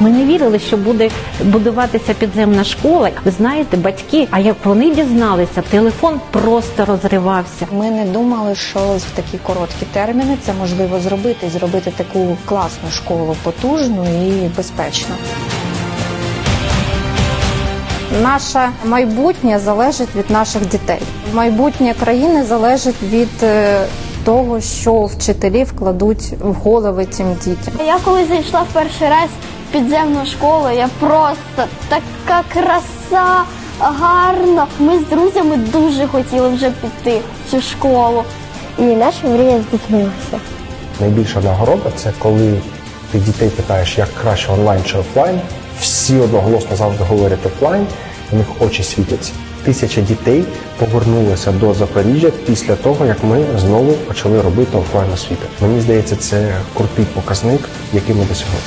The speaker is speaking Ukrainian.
Ми не вірили, що буде будуватися підземна школа. Ви знаєте, батьки, а як вони дізналися, телефон просто розривався. Ми не думали, що в такі короткі терміни це можливо зробити, зробити таку класну школу, потужну і безпечну. Наше майбутнє залежить від наших дітей. Майбутнє країни залежить від е, того, що вчителі вкладуть в голови цим дітям. Я коли зайшла в перший раз підземну школу, я просто така краса, гарно. Ми з друзями дуже хотіли вже піти в цю школу. І наша мрія здійснилася. Найбільша нагорода це коли ти дітей питаєш, як краще онлайн чи офлайн. Всі одноголосно завжди говорять офлайн, у них очі світяться. Тисяча дітей повернулися до Запоріжжя після того, як ми знову почали робити офлайн освіту. Мені здається, це крутий показник, який ми досягли.